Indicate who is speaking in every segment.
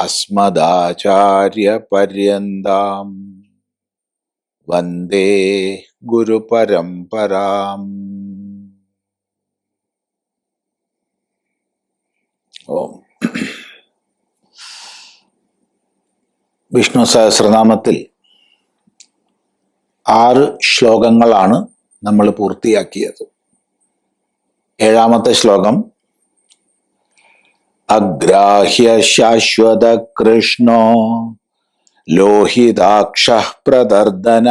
Speaker 1: അസ്മദാചാര്യപര്യന്താം. വന്ദേ ഗുരുപരംപരാം ഓം. വിഷ്ണു സഹസ്രനാമത്തിൽ ആറ് ശ്ലോകങ്ങളാണ് നമ്മൾ പൂർത്തിയാക്കിയത്. ഏഴാമത്തെ ശ്ലോകം അഗ്രാഹ്യ ശാശ്വത കൃഷ്ണോ ലോഹിതാക്ഷ പ്രദർദന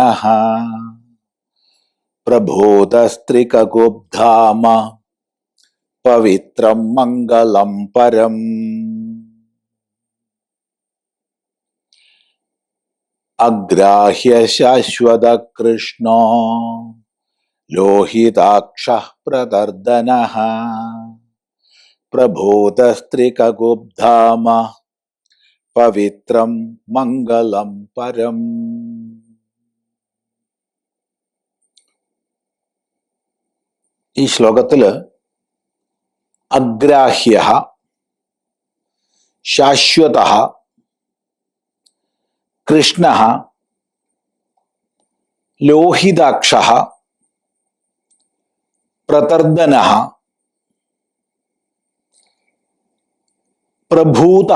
Speaker 1: പ്രബോധസ്ത്രികുബ്ധാമ പവിത്രം മംഗളം പരം അഗ്രാഹ്യ ശാശ്വത കൃഷ്ണോ ലോഹിതാക്ഷ പ്രദർദന പ്രബോധസ്ത്രികുബ്ധാമ പവിത്രം മംഗളം പരം ഈ ശ്ലോകത്തിൽ അഗ്രാഹ്യ ശാശ്വത കൃഷ്ണ ലോഹിതാക്ഷ പ്രതർദന പ്രഭൂത.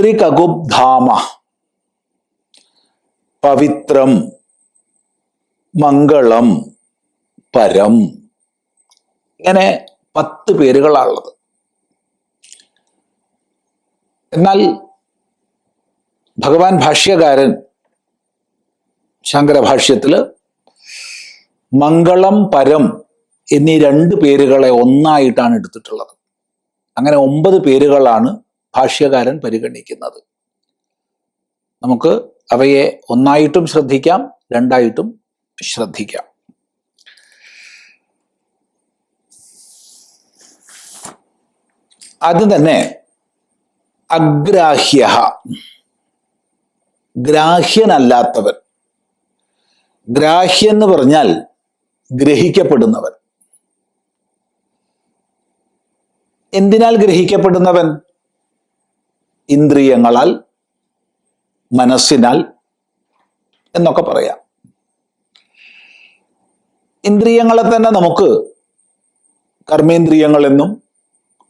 Speaker 1: ത്രികുബ്ധാമ പവിത്രം. മംഗളം. പരം. ഇങ്ങനെ പത്ത് പേരുകളാണുള്ളത്. എന്നാൽ ഭഗവാൻ ഭാഷ്യകാരൻ ശങ്കരഭാഷ്യത്തിൽ മംഗളം പരം എന്നീ രണ്ട് പേരുകളെ ഒന്നായിട്ടാണ് എടുത്തിട്ടുള്ളത്. അങ്ങനെ ഒമ്പത് പേരുകളാണ് ഭാഷ്യകാരൻ പരിഗണിക്കുന്നത്. നമുക്ക് അവയെ ഒന്നായിട്ടും ശ്രദ്ധിക്കാം രണ്ടായിട്ടും ശ്രദ്ധിക്കാം. അത് തന്നെ അഗ്രാഹ്യ ഗ്രാഹ്യനല്ലാത്തവൻ. ഗ്രാഹ്യെന്ന് പറഞ്ഞാൽ ഗ്രഹിക്കപ്പെടുന്നവൻ. എന്തിനാൽ ഗ്രഹിക്കപ്പെടുന്നവൻ? ഇന്ദ്രിയങ്ങളാൽ മനസ്സിനാൽ എന്നൊക്കെ പറയാം. ഇന്ദ്രിയങ്ങളെ തന്നെ നമുക്ക് കർമ്മേന്ദ്രിയങ്ങളെന്നും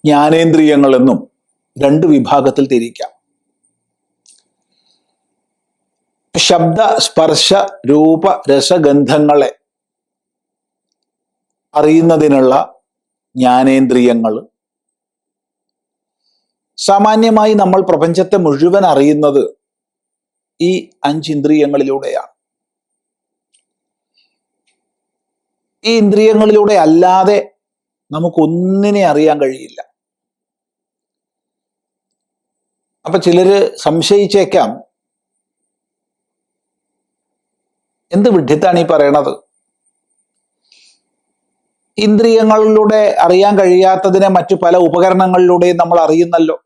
Speaker 1: ജ്ഞാനേന്ദ്രിയങ്ങളെന്നും രണ്ട് വിഭാഗത്തിൽ തിരിക്കാം. ശബ്ദ സ്പർശ രൂപ രസഗന്ധങ്ങളെ അറിയുന്നതിനുള്ള ജ്ഞാനേന്ദ്രിയങ്ങൾ സാമാന്യമായി നമ്മൾ പ്രപഞ്ചത്തെ മുഴുവൻ അറിയുന്നത് ഈ അഞ്ചിന്ദ്രിയങ്ങളിലൂടെയാണ് ഈ ഇന്ദ്രിയങ്ങളിലൂടെ അല്ലാതെ നമുക്കൊന്നിനെ അറിയാൻ കഴിയില്ല. അപ്പൊ ചിലര് സംശയിച്ചേക്കാം എന്ത് വിഡ്ഢിത്താണ് ഈ പറയണത്? ഇന്ദ്രിയങ്ങളിലൂടെ അറിയാൻ കഴിയാത്തതിനെ മറ്റു പല ഉപകരണങ്ങളിലൂടെയും നമ്മൾ അറിയുന്നല്ലോ.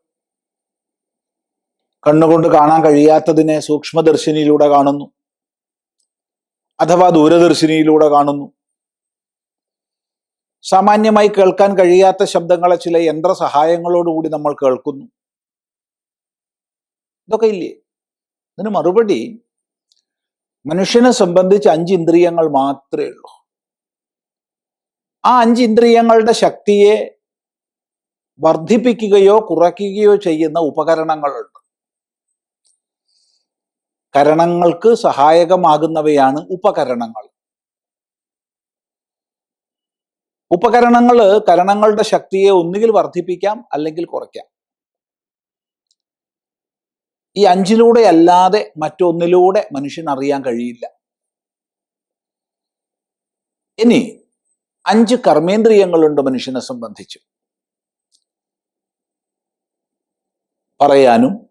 Speaker 1: കണ്ണുകൊണ്ട് കാണാൻ കഴിയാത്തതിനെ സൂക്ഷ്മദർശിനിയിലൂടെ കാണുന്നു. അഥവാ ദൂരദർശിനിയിലൂടെ കാണുന്നു. സാമാന്യമായി കേൾക്കാൻ കഴിയാത്ത ശബ്ദങ്ങളെ ചില യന്ത്ര സഹായങ്ങളോടുകൂടി നമ്മൾ കേൾക്കുന്നു. ഇതൊക്കെ ഇല്ലേ? ഇതിന് മറുപടി മനുഷ്യനെ സംബന്ധിച്ച് അഞ്ച് ഇന്ദ്രിയങ്ങൾ മാത്രമേ ഉള്ളൂ. ആ അഞ്ച് ഇന്ദ്രിയങ്ങളുടെ ശക്തിയെ വർദ്ധിപ്പിക്കുകയോ കുറയ്ക്കുകയോ ചെയ്യുന്ന ഉപകരണങ്ങളുണ്ട് കരണങ്ങൾക്ക് സഹായകമാകുന്നവയാണ് ഉപകരണങ്ങൾ. ഉപകരണങ്ങൾ കരണങ്ങളുടെ ശക്തിയെ ഒന്നുകിൽ വർദ്ധിപ്പിക്കാം അല്ലെങ്കിൽ കുറയ്ക്കാം. ഈ അഞ്ചിലൂടെ അല്ലാതെ മറ്റൊന്നിലൂടെ മനുഷ്യൻ അറിയാൻ കഴിയില്ല. ഇനി അഞ്ച് കർമ്മേന്ദ്രിയങ്ങളുണ്ട് മനുഷ്യനെ സംബന്ധിച്ച്. പറയാനും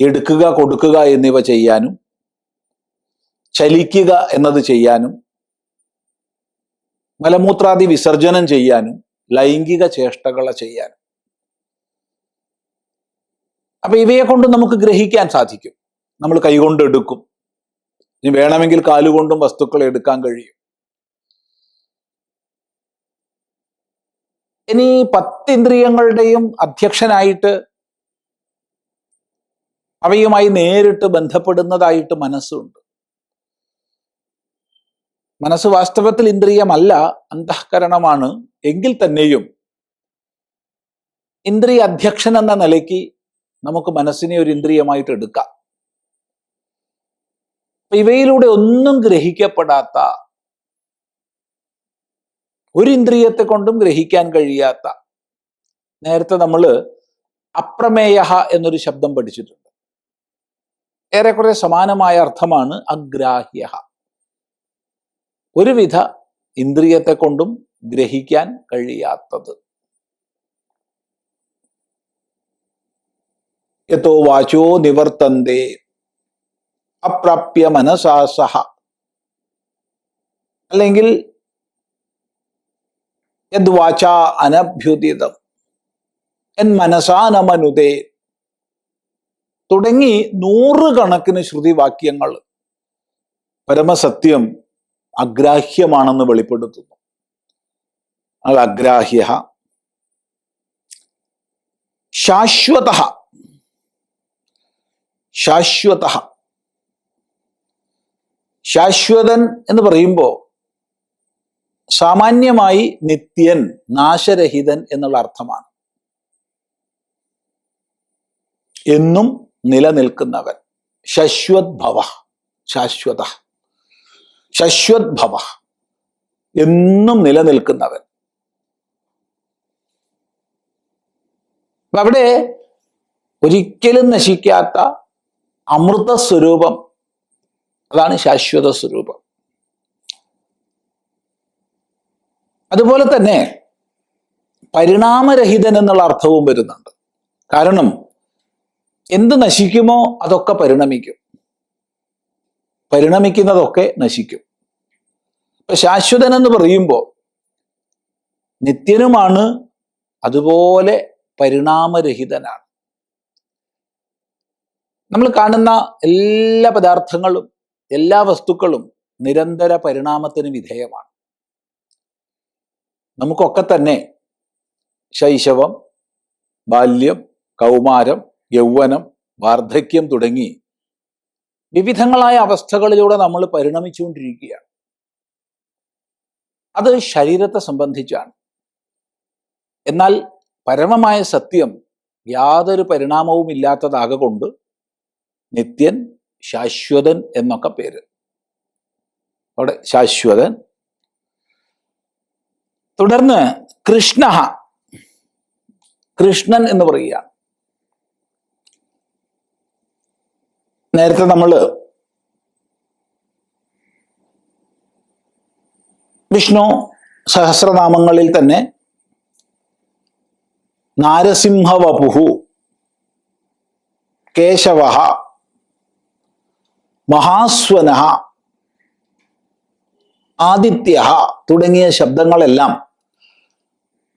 Speaker 1: എടുക്കുക കൊടുക്കുക എന്നിവ ചെയ്യാനും ചലിക്കുക എന്നത് ചെയ്യാനും മലമൂത്രാദി വിസർജനം ചെയ്യാനും ലൈംഗിക ചേഷ്ടകളെ ചെയ്യാനും. അപ്പൊ ഇവയെ കൊണ്ട് നമുക്ക് ഗ്രഹിക്കാൻ സാധിക്കും. നമ്മൾ കൈകൊണ്ട് എടുക്കും. ഇനി വേണമെങ്കിൽ കാലുകൊണ്ടും വസ്തുക്കൾ എടുക്കാൻ കഴിയും. ഇനി പത്തിന്ദ്രിയങ്ങളുടെയും അധ്യക്ഷനായിട്ട് അവയുമായി നേരിട്ട് ബന്ധപ്പെടുന്നതായിട്ട് മനസ്സുണ്ട്. മനസ്സ് വാസ്തവത്തിൽ ഇന്ദ്രിയമല്ല അന്തഃകരണമാണ് എങ്കിൽ തന്നെയും ഇന്ദ്രിയ അധ്യക്ഷൻ എന്ന നിലയ്ക്ക് നമുക്ക് മനസ്സിനെ ഒരു ഇന്ദ്രിയമായിട്ട് എടുക്കാം. ഇവയിലൂടെ ഒന്നും ഗ്രഹിക്കപ്പെടാത്ത ഒരു ഇന്ദ്രിയത്തെ കൊണ്ടും ഗ്രഹിക്കാൻ കഴിയാത്ത നേരത്തെ നമ്മൾ അപ്രമേയ എന്നൊരു ശബ്ദം പഠിച്ചിട്ടുണ്ട്. ഏറെക്കുറെ സമാനമായ അർത്ഥമാണ് അഗ്രാഹ്യ ഒരുവിധ ഇന്ദ്രിയത്തെ കൊണ്ടും ഗ്രഹിക്കാൻ കഴിയാത്തത്. യത്തോ വാചോ നിവർത്തന്തേ അപ്രാപ്യ മനസാസഹ അല്ലെങ്കിൽ യദ്വാച അനഭ്യുദിതം. എൻ മനസാനമനുതേ തുടങ്ങി നൂറുകണക്കിന് ശ്രുതിവാക്യങ്ങൾ പരമസത്യം അഗ്രാഹ്യമാണെന്ന് വെളിപ്പെടുത്തുന്നു. അത് അഗ്രാഹ്യ ശാശ്വത ശാശ്വത ശാശ്വതൻ എന്ന് പറയുമ്പോൾ സാമാന്യമായി നിത്യൻ നാശരഹിതൻ എന്നുള്ള അർത്ഥമാണ്. എന്നും നിലനിൽക്കുന്നവൻ. ശശ്വത് ഭവ ശാശ്വത. ശശ്വത് ഭവ എന്നും നിലനിൽക്കുന്നവൻ. അവിടെ ഒരിക്കലും നശിക്കാത്ത അമൃത സ്വരൂപം അതാണ് ശാശ്വത സ്വരൂപം അതുപോലെ തന്നെ പരിണാമരഹിതൻ എന്നുള്ള അർത്ഥവും വരുന്നുണ്ട്. കാരണം എന്ത് നശിക്കുമോ അതൊക്കെ പരിണമിക്കും. പരിണമിക്കുന്നതൊക്കെ നശിക്കും. ഇപ്പൊ ശാശ്വതൻ എന്ന് പറയുമ്പോൾ നിത്യനുമാണ് അതുപോലെ പരിണാമരഹിതനാണ്. നമ്മൾ കാണുന്ന എല്ലാ പദാർത്ഥങ്ങളും എല്ലാ വസ്തുക്കളും നിരന്തര പരിണാമത്തിന് വിധേയമാണ്. നമുക്കൊക്കെ തന്നെ ശൈശവം ബാല്യം കൗമാരം യൗവനം വാർദ്ധക്യം തുടങ്ങി വിവിധങ്ങളായ അവസ്ഥകളിലൂടെ നമ്മൾ പരിണമിച്ചുകൊണ്ടിരിക്കുകയാണ്. അത് ശരീരത്തെ സംബന്ധിച്ചാണ്. എന്നാൽ പരമമായ സത്യം യാതൊരു പരിണാമവും ഇല്ലാത്തതാകൊണ്ട് നിത്യൻ ശാശ്വതൻ എന്നൊക്കെ പേര്. അവിടെ ശാശ്വതൻ. തുടർന്ന് കൃഷ്ണ. കൃഷ്ണൻ എന്ന് പറയുകയാണ്. നേരത്തെ നമ്മൾ വിഷ്ണു സഹസ്രനാമങ്ങളിൽ തന്നെ നാരസിംഹവപുഹു കേശവ മഹാസ്വന ആദിത്യ തുടങ്ങിയ ശബ്ദങ്ങളെല്ലാം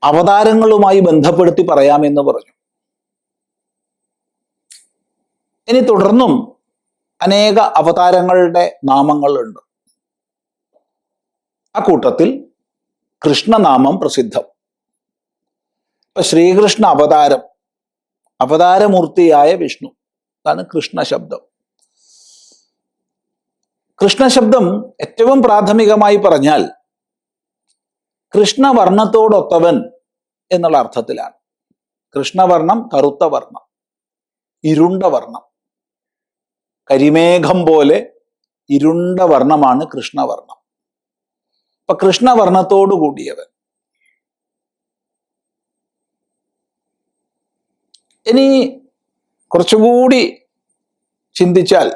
Speaker 1: അവതാരങ്ങളുമായി ബന്ധപ്പെടുത്തി പറയാമെന്ന് പറഞ്ഞു. ഇനി തുടർന്നും അനേക അവതാരങ്ങളുടെ നാമങ്ങളുണ്ട്. ആ കൂട്ടത്തിൽ കൃഷ്ണനാമം പ്രസിദ്ധം. ഇപ്പൊ ശ്രീകൃഷ്ണ അവതാരം അവതാരമൂർത്തിയായ വിഷ്ണു അതാണ് കൃഷ്ണ ശബ്ദം കൃഷ്ണശബ്ദം ഏറ്റവും പ്രാഥമികമായി പറഞ്ഞാൽ കൃഷ്ണവർണത്തോടൊത്തവൻ എന്നുള്ള അർത്ഥത്തിലാണ്. കൃഷ്ണവർണം കറുത്ത വർണം ഇരുണ്ട വർണം. കരിമേഘം പോലെ ഇരുണ്ട വർണമാണ് കൃഷ്ണവർണം അപ്പൊ കൃഷ്ണവർണത്തോടു കൂടിയവൻ. ഇനി കുറച്ചുകൂടി ചിന്തിച്ചാൽ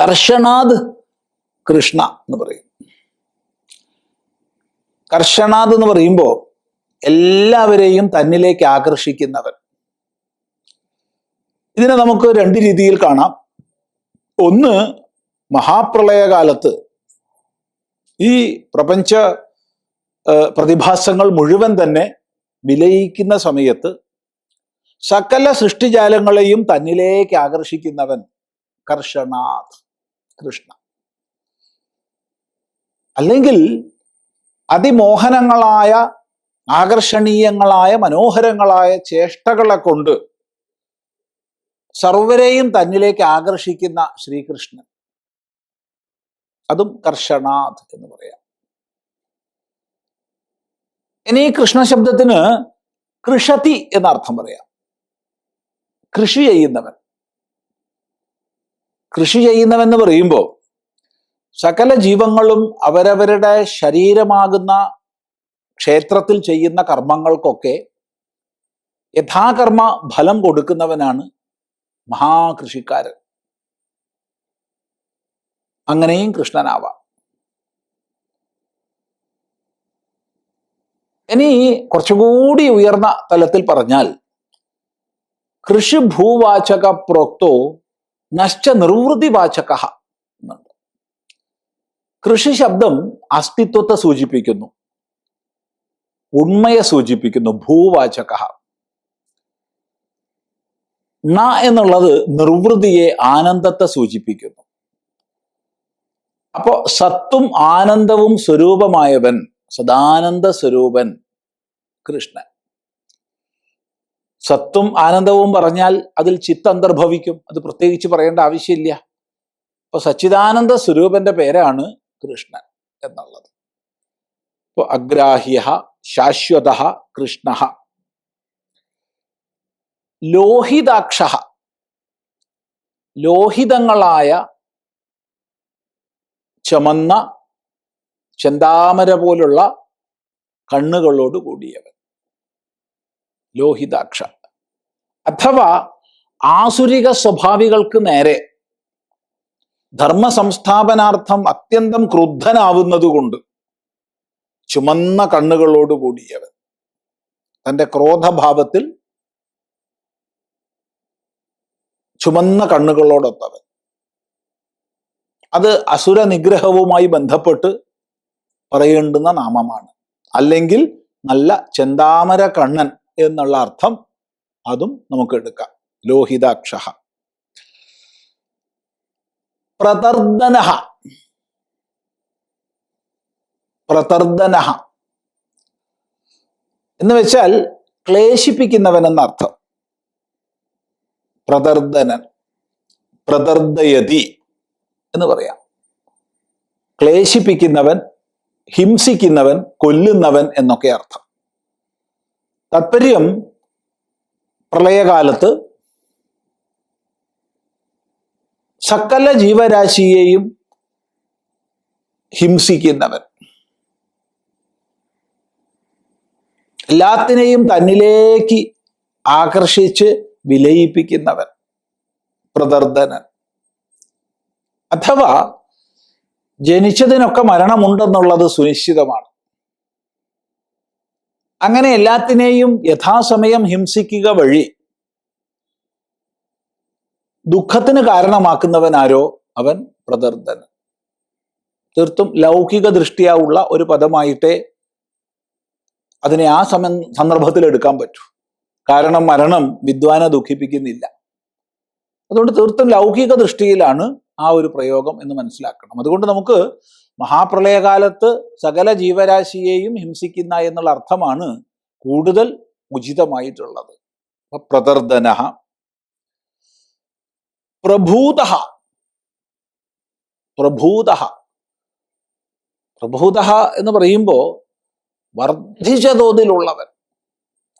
Speaker 1: കർഷണാദ് കൃഷ്ണ എന്ന് പറയും. കർഷണാദ് എന്ന് പറയുമ്പോൾ എല്ലാവരെയും തന്നിലേക്ക് ആകർഷിക്കുന്നവൻ. ഇതിനെ നമുക്ക് രണ്ട് രീതിയിൽ കാണാം. ഒന്ന് മഹാപ്രളയകാലത്ത് ഈ പ്രപഞ്ച പ്രതിഭാസങ്ങൾ മുഴുവൻ തന്നെ വിലയിക്കുന്ന സമയത്ത് സകല സൃഷ്ടിജാലങ്ങളെയും തന്നിലേക്ക് ആകർഷിക്കുന്നവൻ കർഷണാഥ് കൃഷ്ണ. അല്ലെങ്കിൽ അതിമോഹനങ്ങളായ ആകർഷണീയങ്ങളായ മനോഹരങ്ങളായ ചേഷ്ടകളെ കൊണ്ട് സർവരെയും തന്നിലേക്ക് ആകർഷിക്കുന്ന ശ്രീകൃഷ്ണൻ. അതും കർഷണാഥ് എന്ന് പറയാം. ഇനി കൃഷ്ണ ശബ്ദത്തിന് കൃഷതി എന്ന അർത്ഥം പറയാം. കൃഷി ചെയ്യുന്നവൻ. കൃഷി ചെയ്യുന്നവൻ എന്ന് പറയുമ്പോൾ സകല ജീവങ്ങളും അവരവരുടെ ശരീരമാകുന്ന ക്ഷേത്രത്തിൽ ചെയ്യുന്ന കർമ്മങ്ങൾക്കൊക്കെ യഥാകർമ്മ ഫലം കൊടുക്കുന്നവനാണ് മഹാകൃഷിക്കാരൻ. അങ്ങനെയും കൃഷ്ണനാവാം. ഇനി കുറച്ചുകൂടി ഉയർന്ന തലത്തിൽ പറഞ്ഞാൽ കൃഷിഭൂവാചക പ്രോക്തോ നശ്ച നിർവൃതി വാചക എന്നുണ്ട്. കൃഷി ശബ്ദം അസ്തിത്വത്തെ സൂചിപ്പിക്കുന്നു ഉണ്മയെ സൂചിപ്പിക്കുന്നു ഭൂവാചക. ന എന്നുള്ളത് നിർവൃതിയെ ആനന്ദത്തെ സൂചിപ്പിക്കുന്നു. അപ്പോ സത്തും ആനന്ദവും സ്വരൂപമായവൻ സദാനന്ദ സ്വരൂപൻ കൃഷ്ണൻ. സത്തും ആനന്ദവും പറഞ്ഞാൽ അതിൽ ചിത്ത് അന്തർഭവിക്കും. അത് പ്രത്യേകിച്ച് പറയേണ്ട ആവശ്യമില്ല. അപ്പൊ സച്ചിദാനന്ദ സ്വരൂപന്റെ പേരാണ് കൃഷ്ണൻ എന്നുള്ളത്. അപ്പൊ അഗ്രാഹ്യ ശാശ്വത കൃഷ്ണ ലോഹിതാക്ഷ ലോഹിതങ്ങളായ ചമന്ന ചെന്താമര പോലുള്ള കണ്ണുകളോട് കൂടിയവൻ. ലോഹിതാക്ഷ അഥവാ ആസുരിക സ്വഭാവികൾക്ക് നേരെ ധർമ്മ സംസ്ഥാപനാർത്ഥം അത്യന്തം ക്രുദ്ധനാവുന്നതുകൊണ്ട് ചുമന്ന കണ്ണുകളോട് കൂടിയവൻ. തന്റെ ക്രോധഭാവത്തിൽ ചുമന്ന കണ്ണുകളോടൊത്തവൻ. അത് അസുര നിഗ്രഹവുമായി ബന്ധപ്പെട്ട് പറയേണ്ടുന്ന നാമമാണ്. അല്ലെങ്കിൽ നല്ല ചെന്താമര കണ്ണൻ എന്നുള്ള അർത്ഥം അതും നമുക്ക് എടുക്കാം. ലോഹിതാക്ഷ പ്രതർദന പ്രതർദന എന്ന് വെച്ചാൽ ക്ലേശിപ്പിക്കുന്നവൻ എന്നർത്ഥം. പ്രതർദനൻ പ്രദർദയതി എന്ന് പറയാം. ക്ലേശിപ്പിക്കുന്നവൻ ഹിംസിക്കുന്നവൻ കൊല്ലുന്നവൻ എന്നൊക്കെ അർത്ഥം. താത്പര്യം പ്രളയകാലത്ത് സകല ജീവരാശിയെയും ഹിംസിക്കുന്നവൻ. എല്ലാത്തിനെയും തന്നിലേക്ക് ആകർഷിച്ച് വിലയിപ്പിക്കുന്നവൻ പ്രദർദനൻ അഥവാ ജനിച്ചതിനൊക്കെ മരണമുണ്ടെന്നുള്ളത് സുനിശ്ചിതമാണ്. അങ്ങനെ എല്ലാത്തിനെയും യഥാസമയം ഹിംസിക്കുക വഴി ദുഃഖത്തിന് കാരണമാക്കുന്നവൻ ആരോ അവൻ പ്രദർദൻ തീർത്തും ലൗകിക ദൃഷ്ടിയാവുള്ള ഒരു പദമായിട്ടേ അതിനെ ആ സമയം സന്ദർഭത്തിൽ എടുക്കാൻ പറ്റൂ. കാരണം മരണം വിദ്വാനെ ദുഃഖിപ്പിക്കുന്നില്ല. അതുകൊണ്ട് തീർത്തും ലൗകിക ദൃഷ്ടിയിലാണ് ആ ഒരു പ്രയോഗം എന്ന് മനസ്സിലാക്കണം. അതുകൊണ്ട് നമുക്ക് മഹാപ്രളയകാലത്ത് സകല ജീവരാശിയെയും ഹിംസിക്കുന്ന എന്നുള്ള അർത്ഥമാണ് കൂടുതൽ ഉചിതമായിട്ടുള്ളത്. പ്രതർദന. പ്രഭൂത. പ്രഭൂത. പ്രഭൂത എന്ന് പറയുമ്പോൾ വർദ്ധിച്ച തോതിലുള്ളവൻ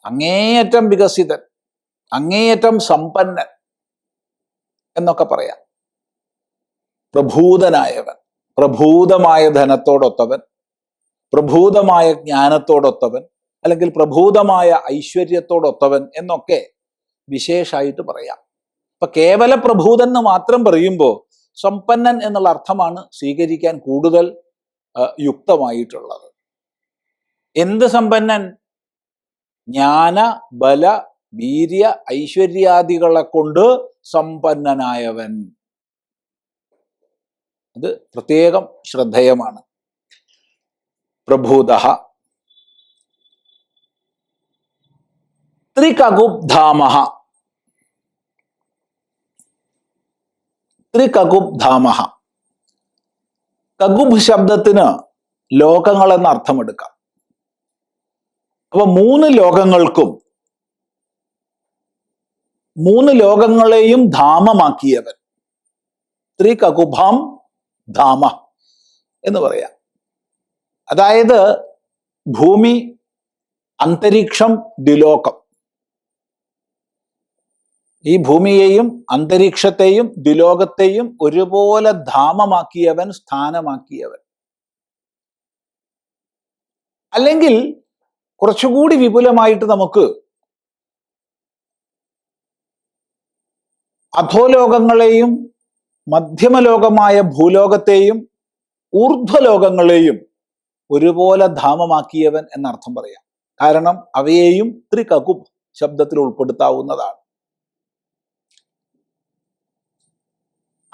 Speaker 1: അങ്ങേയറ്റം വികസിതൻ അങ്ങേയറ്റം സമ്പന്നൻ എന്നൊക്കെ പറയാം. പ്രഭൂതനായവൻ പ്രഭൂതമായ ധനത്തോടൊത്തവൻ പ്രഭൂതമായ ജ്ഞാനത്തോടൊത്തവൻ അല്ലെങ്കിൽ പ്രഭൂതമായ ഐശ്വര്യത്തോടൊത്തവൻ എന്നൊക്കെ വിശേഷമായിട്ട് പറയാം. അപ്പൊ കേവല പ്രഭൂതൻ എന്ന് മാത്രം പറയുമ്പോൾ സമ്പന്നൻ എന്നുള്ള അർത്ഥമാണ് സ്വീകരിക്കാൻ കൂടുതൽ യുക്തമായിട്ടുള്ളത്. എന്ത് സമ്പന്നൻ? ജ്ഞാന ബല വീര്യ ഐശ്വര്യാദികളെ കൊണ്ട് സമ്പന്നനായവൻ. അത് പ്രത്യേകം ശ്രദ്ധേയമാണ്. പ്രഭൂത. ത്രികകുബ്ധാമ. ത്രികകുബ്ധാമ. കകുബ് ശബ്ദത്തിന് ലോകങ്ങൾ എന്ന അർത്ഥമെടുക്കാം അപ്പൊ മൂന്ന് ലോകങ്ങൾക്കും മൂന്ന് ലോകങ്ങളെയും ധാമമാക്കിയവൻ. ത്രികകുഭാം ധാമ എന്ന് പറയാം. അതായത് ഭൂമി അന്തരീക്ഷം ദ്വിലോകം. ഈ ഭൂമിയെയും അന്തരീക്ഷത്തെയും ദ്വിലോകത്തെയും ഒരുപോലെ ധാമമാക്കിയവൻ സ്ഥാനമാക്കിയവൻ. അല്ലെങ്കിൽ കുറച്ചുകൂടി വിപുലമായിട്ട് നമുക്ക് അധോലോകങ്ങളെയും മധ്യമലോകമായ ഭൂലോകത്തെയും ഊർധ്വലോകങ്ങളെയും ഒരുപോലെ ധാമമാക്കിയവൻ എന്നർത്ഥം പറയാം. കാരണം അവയെയും ത്രികകുബ് ശബ്ദത്തിൽ ഉൾപ്പെടുത്താവുന്നതാണ്.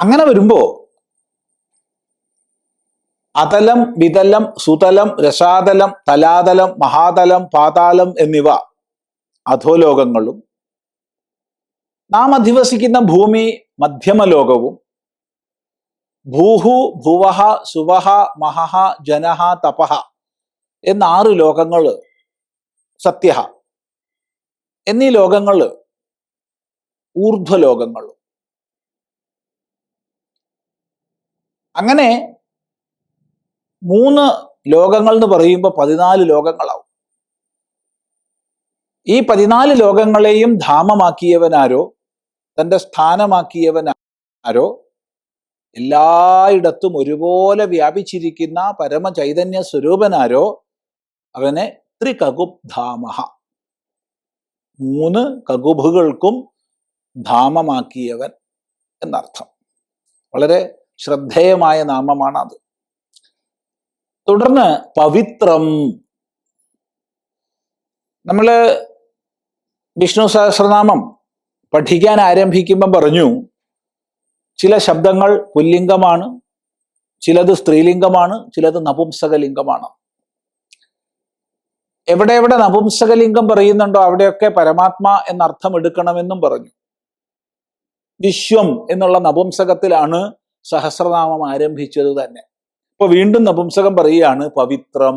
Speaker 1: അങ്ങനെ വരുമ്പോ അതലം വിതലം സുതലം രസാതലം തലാതലം മഹാതലം പാതാലം എന്നിവ അധോലോകങ്ങളും. നാം അധിവസിക്കുന്ന ഭൂമി മധ്യമലോകവും. ഭൂഹു ഭുവഹ സുവഹ മഹഹ ജനഹ തപഹ എന്ന ആറ് ലോകങ്ങൾ സത്യ എന്നീ ലോകങ്ങൾ ഊർധ്വലോകങ്ങളും. അങ്ങനെ മൂന്ന് ലോകങ്ങൾ എന്ന് പറയുമ്പോൾ പതിനാല് ലോകങ്ങളാവും. ഈ പതിനാല് ലോകങ്ങളെയും ധാമമാക്കിയവനാരോ തന്റെ സ്ഥാനമാക്കിയവനാരോ എല്ലായിടത്തും ഒരുപോലെ വ്യാപിച്ചിരിക്കുന്ന പരമചൈതന്യ സ്വരൂപനാരോ അവനെ ത്രികകുബ്ധാമഹ. മൂന്ന് കകുബുകൾക്കും ധാമമാക്കിയവൻ എന്നർത്ഥം. വളരെ ശ്രദ്ധേയമായ നാമമാണ് അത് തുടർന്ന് പവിത്രം. നമ്മൾ വിഷ്ണു സഹസ്രനാമം പഠിക്കാൻ ആരംഭിക്കുമ്പം പറഞ്ഞു ചില ശബ്ദങ്ങൾ പുല്ലിംഗമാണ് ചിലത് സ്ത്രീലിംഗമാണ് ചിലത് നപുംസകലിംഗമാണ്. എവിടെ എവിടെ നപുംസകലിംഗം പറയുന്നുണ്ടോ അവിടെയൊക്കെ പരമാത്മ എന്നർത്ഥം എടുക്കണമെന്നും പറഞ്ഞു. വിശ്വം എന്നുള്ള നപുംസകത്തിലാണ് സഹസ്രനാമം ആരംഭിച്ചത് തന്നെ. ഇപ്പൊ വീണ്ടും നപുംസകം പറയുകയാണ് പവിത്രം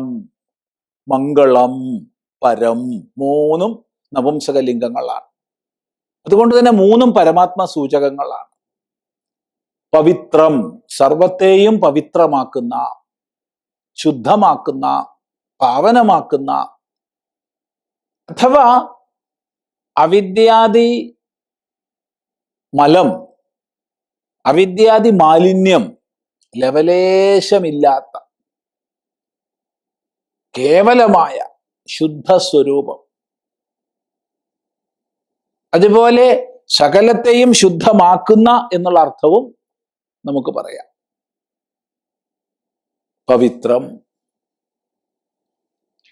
Speaker 1: മംഗളം പരം മൂന്നും നപുംസക ലിംഗങ്ങളാണ് അതുകൊണ്ട് തന്നെ മൂന്നും പരമാത്മ സൂചകങ്ങളാണ് പവിത്രം സർവത്തെയും പവിത്രമാക്കുന്ന ശുദ്ധമാക്കുന്ന പാവനമാക്കുന്ന അഥവാ അവിദ്യാദി മലം അവിദ്യാദി മാലിന്യം ലവലേശമില്ലാത്ത കേവലമായ ശുദ്ധ സ്വരൂപം അതുപോലെ സകലത്തെയും ശുദ്ധമാക്കുന്ന എന്നുള്ള അർത്ഥവും നമുക്ക് പറയാം. പവിത്രം.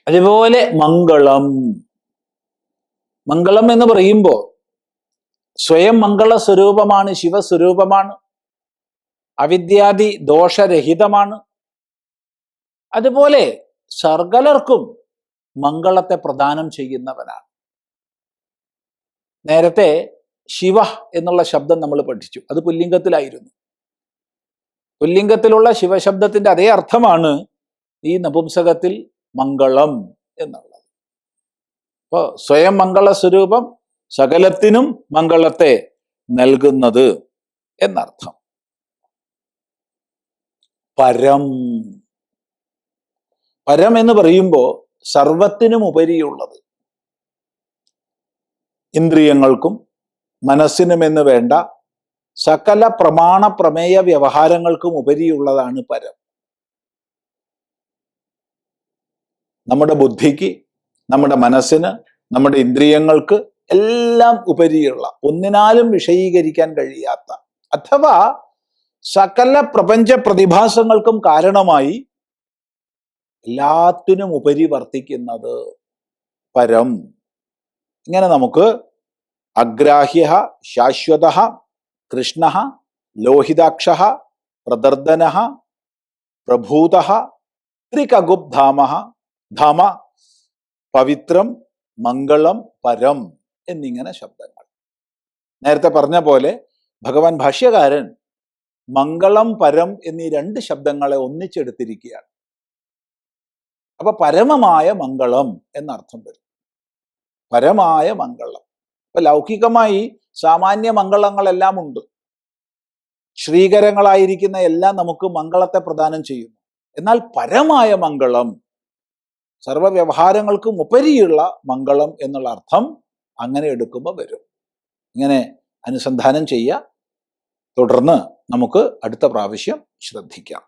Speaker 1: അതുപോലെ മംഗളം. മംഗളം എന്ന് പറയുമ്പോൾ സ്വയം മംഗള സ്വരൂപമാണ് ശിവസ്വരൂപമാണ്. അവിദ്യാദി ദോഷരഹിതമാണ്. അതുപോലെ സർഗലർക്കും മംഗളത്തെ പ്രദാനം ചെയ്യുന്നവനാണ്. നേരത്തെ ശിവ എന്നുള്ള ശബ്ദം നമ്മൾ പഠിച്ചു. അത് പുല്ലിംഗത്തിലായിരുന്നു. പുല്ലിംഗത്തിലുള്ള ശിവശബ്ദത്തിന്റെ അതേ അർത്ഥമാണ് ഈ നപുംസകത്തിൽ മംഗളം എന്നുള്ളത്. അപ്പോ സ്വയം മംഗള സ്വരൂപം സകലത്തിനും മംഗളത്തെ നൽകുന്നത് എന്നർത്ഥം. പരം. പരം എന്ന് പറയുമ്പോൾ സർവത്തിനും ഉപരിയുള്ളത്. ഇന്ദ്രിയങ്ങൾക്കും മനസ്സിനും എന്ന് വേണ്ട സകല പ്രമാണ പ്രമേയ വ്യവഹാരങ്ങൾക്കും ഉപരിയുള്ളതാണ് പരം. നമ്മുടെ ബുദ്ധിക്ക് നമ്മുടെ മനസ്സിന് നമ്മുടെ ഇന്ദ്രിയങ്ങൾക്ക് എല്ലാം ഉപരിയുള്ള ഒന്നിനാലും വിഷയീകരിക്കാൻ കഴിയാത്ത അഥവാ സകല പ്രപഞ്ച പ്രതിഭാസങ്ങൾക്കും കാരണമായി എല്ലാത്തിനും ഉപരി വർത്തിക്കുന്നത് പരം. ഇങ്ങനെ നമുക്ക് അഗ്രാഹ്യ ശാശ്വത കൃഷ്ണ ലോഹിതാക്ഷ പ്രദർദന പ്രഭൂത ത്രികഗുബ്ധാമ ധാമ പവിത്രം മംഗളം പരം എന്നിങ്ങനെ ശബ്ദങ്ങൾ. നേരത്തെ പറഞ്ഞ പോലെ ഭഗവാൻ ഭാഷ്യകാരൻ മംഗളം പരം എന്നീ രണ്ട് ശബ്ദങ്ങളെ ഒന്നിച്ചെടുത്തിരിക്കുകയാണ്. അപ്പൊ പരമമായ മംഗളം എന്നർത്ഥം വരും. പരമായ മംഗളം. ഇപ്പൊ ലൗകികമായി സാമാന്യ മംഗളങ്ങളെല്ലാം ഉണ്ട്. ശ്രീകരങ്ങളായിരിക്കുന്ന എല്ലാം നമുക്ക് മംഗളത്തെ പ്രദാനം ചെയ്യുന്നു. എന്നാൽ പരമായ മംഗളം സർവ വ്യവഹാരങ്ങൾക്കും ഉപരിയുള്ള മംഗളം എന്നുള്ള അർത്ഥം അങ്ങനെ എടുക്കുമ്പോൾ വരും. ഇങ്ങനെ അനുസന്ധാനം ചെയ്യുക. തുടർന്ന് നമുക്ക് അടുത്ത പ്രാവശ്യം ശ്രദ്ധിക്കാം.